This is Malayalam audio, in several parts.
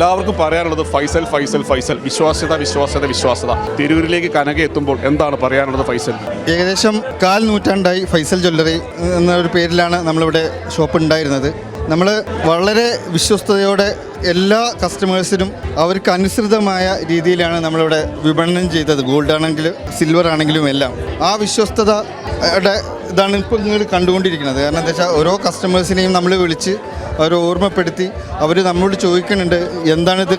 എല്ലാവർക്കും പറയാനുള്ളത് ഫൈസൽ ഫൈസൽ ഫൈസൽ. വിശ്വാസ്യത വിശ്വാസ്യത വിശ്വാസ്യത. തിരൂരിലേക്ക് കനക എത്തുമ്പോൾ എന്താണ് പറയാനുള്ളത് ഫൈസൽ? ഏകദേശം കാൽ നൂറ്റാണ്ടായി ഫൈസൽ ജ്വല്ലറി എന്നൊരു പേരിലാണ് നമ്മളിവിടെ ഷോപ്പ് ഉണ്ടായിരുന്നത്. നമ്മൾ വളരെ വിശ്വസ്തയോടെ എല്ലാ കസ്റ്റമേഴ്സിനും അവർക്ക് അനുസൃതമായ രീതിയിലാണ് നമ്മളിവിടെ വിപണനം ചെയ്തത്. ഗോൾഡ് ആണെങ്കിലും സിൽവർ ആണെങ്കിലും എല്ലാം. ആ വിശ്വസ്തതയുടെ ഇതാണ് ഇപ്പോൾ നിങ്ങൾ കണ്ടുകൊണ്ടിരിക്കുന്നത്. കാരണം എന്താ വെച്ചാൽ ഓരോ കസ്റ്റമേഴ്സിനെയും നമ്മൾ വിളിച്ച് അവരെ ഓർമ്മപ്പെടുത്തി അവർ നമ്മളോട് ചോദിക്കുന്നുണ്ട് എന്താണിത്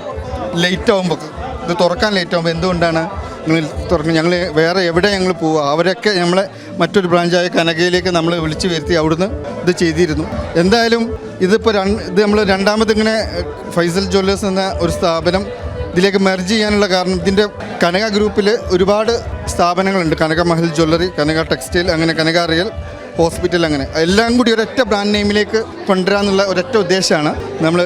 ലേറ്റ് ആകുമ്പോൾ ഇത് തുറക്കാൻ ലേറ്റ് ആകുമ്പോൾ എന്തുകൊണ്ടാണ് നിങ്ങൾ തുറക്കുന്നത്? ഞങ്ങൾ വേറെ എവിടെ ഞങ്ങൾ പോവുക അവരൊക്കെ നമ്മളെ മറ്റൊരു ബ്രാഞ്ചായ കനകയിലേക്ക് നമ്മൾ വിളിച്ചു വരുത്തി അവിടുന്ന് ഇത് ചെയ്തിരുന്നു. എന്തായാലും ഇതിപ്പോൾ രണ്ട് ഇത് നമ്മൾ രണ്ടാമത് ഇങ്ങനെ ഫൈസൽ ജ്വല്ലേഴ്സ് എന്ന ഒരു സ്ഥാപനം ഇതിലേക്ക് മെർജ് ചെയ്യാനുള്ള കാരണം ഇതിന്റെ കനക ഗ്രൂപ്പിൽ ഒരുപാട് സ്ഥാപനങ്ങളുണ്ട്. കനക മഹൽ ജ്വല്ലറി കനക ടെക്സ്റ്റൈൽ അങ്ങനെ കനക റിയൽ ഹോസ്പിറ്റൽ അങ്ങനെ. എല്ലാം കൂടി ഒരൊറ്റ ബ്രാൻഡ് നെയിമിലേക്ക് കൊണ്ടുവരാന്നുള്ള ഒരൊറ്റ ഉദ്ദേശമാണ് നമ്മൾ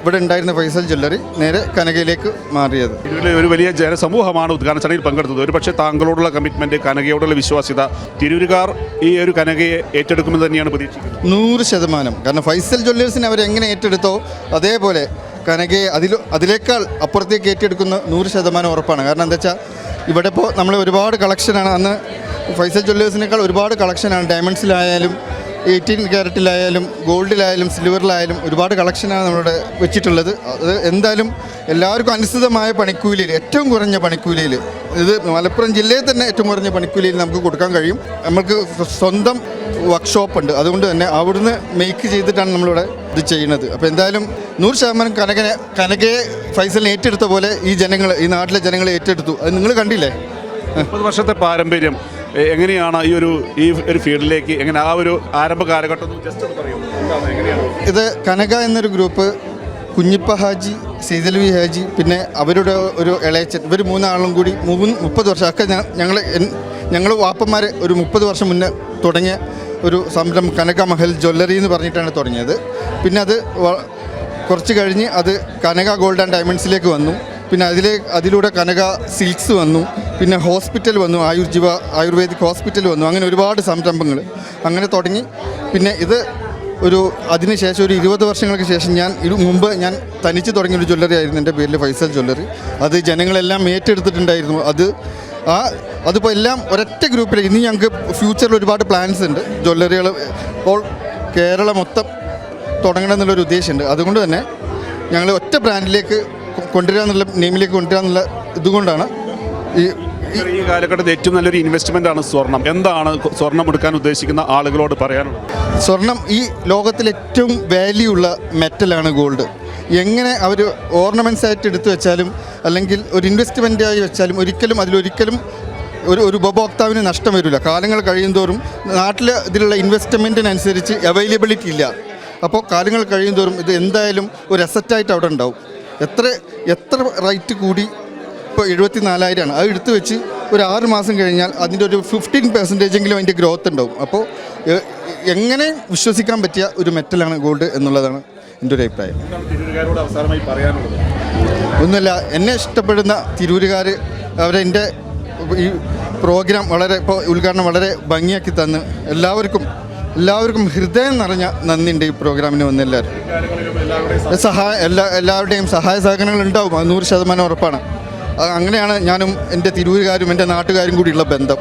ഇവിടെ ഉണ്ടായിരുന്ന ഫൈസൽ ജ്വല്ലറി നേരെ കനകയിലേക്ക് മാറിയത്. തിരുവിലെ ഒരു വലിയ ജനസമൂഹമാണ് ഉദ്ഘാടന ചടങ്ങിൽ പങ്കെടുത്തത്. ഒരു പക്ഷേ താങ്കളോടുള്ള കമ്മിറ്റ്മെന്റ് കനകയോടുള്ള വിശ്വാസ്യത തിരൂരുകാർ ഈ ഒരു കനകയെ ഏറ്റെടുക്കുമെന്ന് തന്നെയാണ് പ്രതീക്ഷിക്കുന്നത്. നൂറ് ശതമാനം. കാരണം ഫൈസൽ ജ്വല്ലേഴ്സിനെ അവരെങ്ങനെ ഏറ്റെടുത്തോ അതേപോലെ കനകയെ അതിൽ അതിലേക്കാൾ അപ്പുറത്തേക്ക് ഏറ്റെടുക്കുന്ന നൂറ് ശതമാനം ഉറപ്പാണ്. കാരണം എന്താ വെച്ചാൽ ഇവിടെ ഇപ്പോൾ നമ്മൾ ഒരുപാട് കളക്ഷനാണ് അന്ന് ഫൈസൽ ജ്വല്ലേഴ്സിനേക്കാൾ ഒരുപാട് കളക്ഷനാണ് ഡയമണ്ട്സിലായാലും എയ്റ്റീൻ ക്യാരറ്റിലായാലും ഗോൾഡിലായാലും സിൽവറിലായാലും ഒരുപാട് കളക്ഷനാണ് നമ്മളിവിടെ വെച്ചിട്ടുള്ളത്. അത് എന്തായാലും എല്ലാവർക്കും അനുസൃതമായ പണിക്കൂലിയിൽ ഏറ്റവും കുറഞ്ഞ പണിക്കൂലിയിൽ ഇത് മലപ്പുറം ജില്ലയിൽ തന്നെ ഏറ്റവും കുറഞ്ഞ പണിക്കൂലിയിൽ നമുക്ക് കൊടുക്കാൻ കഴിയും. നമുക്ക് സ്വന്തം വർക്ക്ഷോപ്പ് ഉണ്ട് അതുകൊണ്ട് തന്നെ അവിടുന്ന് മേക്ക് ചെയ്തിട്ടാണ് നമ്മളിവിടെ ഇത് ചെയ്യുന്നത്. അപ്പോൾ എന്തായാലും നൂറ് ശതമാനം കനകനെ കനകയെ ഫൈസലിനെ ഏറ്റെടുത്ത പോലെ ഈ ജനങ്ങൾ ഈ നാട്ടിലെ ജനങ്ങളെ ഏറ്റെടുത്തു. അത് നിങ്ങൾ കണ്ടില്ലേ? മുപ്പത് വർഷത്തെ പാരമ്പര്യം. എങ്ങനെയാണ് ഈ ഒരു ഈ ഒരു ഫീൽഡിലേക്ക് എങ്ങനെ ആ ഒരു ആരംഭ കാലഘട്ടം ഇത് കനക എന്നൊരു ഗ്രൂപ്പ് കുഞ്ഞിപ്പ ഹാജി സീതൽവി ഹാജി പിന്നെ അവരുടെ ഒരു ഇളയച്ചൻ. ഇവർ മൂന്നാളും കൂടി മൂന്ന് മുപ്പത് വർഷം ഒക്കെ ഞങ്ങൾ ഞങ്ങൾ വാപ്പന്മാർ ഒരു മുപ്പത് വർഷം മുന്നേ തുടങ്ങിയ ഒരു സംരംഭം കനക മഹൽ ജ്വല്ലറി എന്ന് പറഞ്ഞിട്ടാണ് തുടങ്ങിയത്. പിന്നെ അത് കുറച്ച് കഴിഞ്ഞ് അത് കനക ഗോൾഡ് ആൻഡ് ഡയമണ്ട്സിലേക്ക് വന്നു. പിന്നെ അതിലെ അതിലൂടെ കനക സിൽക്സ് വന്നു. പിന്നെ ഹോസ്പിറ്റൽ വന്നു ആയുർജീവ ആയുർവേദിക് ഹോസ്പിറ്റൽ വന്നു. അങ്ങനെ ഒരുപാട് സംരംഭങ്ങൾ അങ്ങനെ തുടങ്ങി. പിന്നെ ഇത് ഒരു അതിനുശേഷം ഒരു ഇരുപത് വർഷങ്ങൾക്ക് ശേഷം ഞാൻ ഇത് മുമ്പ് ഞാൻ തനിച്ച് തുടങ്ങിയ ഒരു ജ്വല്ലറി ആയിരുന്നു എന്റെ പേരിൽ ഫൈസൽ ജ്വല്ലറി. അത് ജനങ്ങളെല്ലാം ഏറ്റെടുത്തിട്ടുണ്ടായിരുന്നു. അത് ആ അതിപ്പോൾ എല്ലാം ഒരൊറ്റ ഗ്രൂപ്പിൽ ഇനി ഞങ്ങൾക്ക് ഫ്യൂച്ചറിൽ ഒരുപാട് പ്ലാൻസ് ഉണ്ട്. ജ്വല്ലറികൾ ഇപ്പോൾ കേരളം മൊത്തം തുടങ്ങണം എന്നുള്ളൊരു ഉദ്ദേശമുണ്ട്. അതുകൊണ്ട് തന്നെ ഞങ്ങൾ ഒറ്റ ബ്രാൻഡിലേക്ക് കൊണ്ടുവരാമെന്നുള്ള നെയിമിലേക്ക് കൊണ്ടുവരാമെന്നുള്ള ഇതുകൊണ്ടാണ് ഈ ഈ കാലഘട്ടത്തിൽ ഏറ്റവും നല്ലൊരു ഇൻവെസ്റ്റ്മെന്റ് ആണ് സ്വർണം. എന്താണ് സ്വർണം എടുക്കാൻ ഉദ്ദേശിക്കുന്ന ആളുകളോട് പറയാനുള്ളത്? സ്വർണം ഈ ലോകത്തിൽ ഏറ്റവും വാല്യൂ ഉള്ള മെറ്റലാണ് ഗോൾഡ് എങ്ങനെ അവർ ഓർണമെന്റ്സ് ആയിട്ട് എടുത്തു വെച്ചാലും അല്ലെങ്കിൽ ഒരു ഇൻവെസ്റ്റ്മെന്റ് ആയി വെച്ചാലും ഒരിക്കലും അതിലൊരിക്കലും ഒരു ഒരു ഉപഭോക്താവിന് നഷ്ടം വരില്ല. കാലങ്ങൾ കഴിയുന്തോറും നാട്ടിലെ ഇതിലുള്ള ഇൻവെസ്റ്റ്മെന്റിനനുസരിച്ച് അവൈലബിലിറ്റി ഇല്ല. അപ്പോൾ കാലങ്ങൾ കഴിയുന്തോറും ഇത് എന്തായാലും ഒരു അസറ്റായിട്ട് അവിടെ ഉണ്ടാവും. എത്ര എത്ര റേറ്റ് കൂടി ഇപ്പോൾ എഴുപത്തി നാലായിരമാണ് അത് എടുത്തു വെച്ച് ഒരു ആറ് മാസം കഴിഞ്ഞാൽ അതിന്റെ ഒരു ഫിഫ്റ്റീൻ പെർസെന്റേജെങ്കിലും അതിന്റെ ഗ്രോത്ത് ഉണ്ടാവും. അപ്പോൾ എങ്ങനെ വിശ്വസിക്കാൻ പറ്റിയ ഒരു മെറ്റലാണ് ഗോൾഡ് എന്നുള്ളതാണ് എന്റെ ഒരു അഭിപ്രായം. അവസാനമായി പറയാനുള്ളത്? ഒന്നുമില്ല എന്നെ ഇഷ്ടപ്പെടുന്ന തിരൂരുകാർ അവരെന്റെ ഈ പ്രോഗ്രാം വളരെ ഇപ്പോൾ ഉദ്ഘാടനം വളരെ ഭംഗിയാക്കി തന്ന് എല്ലാവർക്കും എല്ലാവർക്കും ഹൃദയം നിറഞ്ഞ നന്ദിയുണ്ട് ഈ പ്രോഗ്രാമിന് വന്ന എല്ലാവരും സഹായ എല്ലാ എല്ലാവരുടെയും സഹായ സഹകരണങ്ങൾ ഉണ്ടാവും അത് നൂറ് ശതമാനം ഉറപ്പാണ്. അങ്ങനെയാണ് ഞാനും എന്റെ തിരൂരുകാരും എന്റെ നാട്ടുകാരും കൂടിയുള്ള ബന്ധം.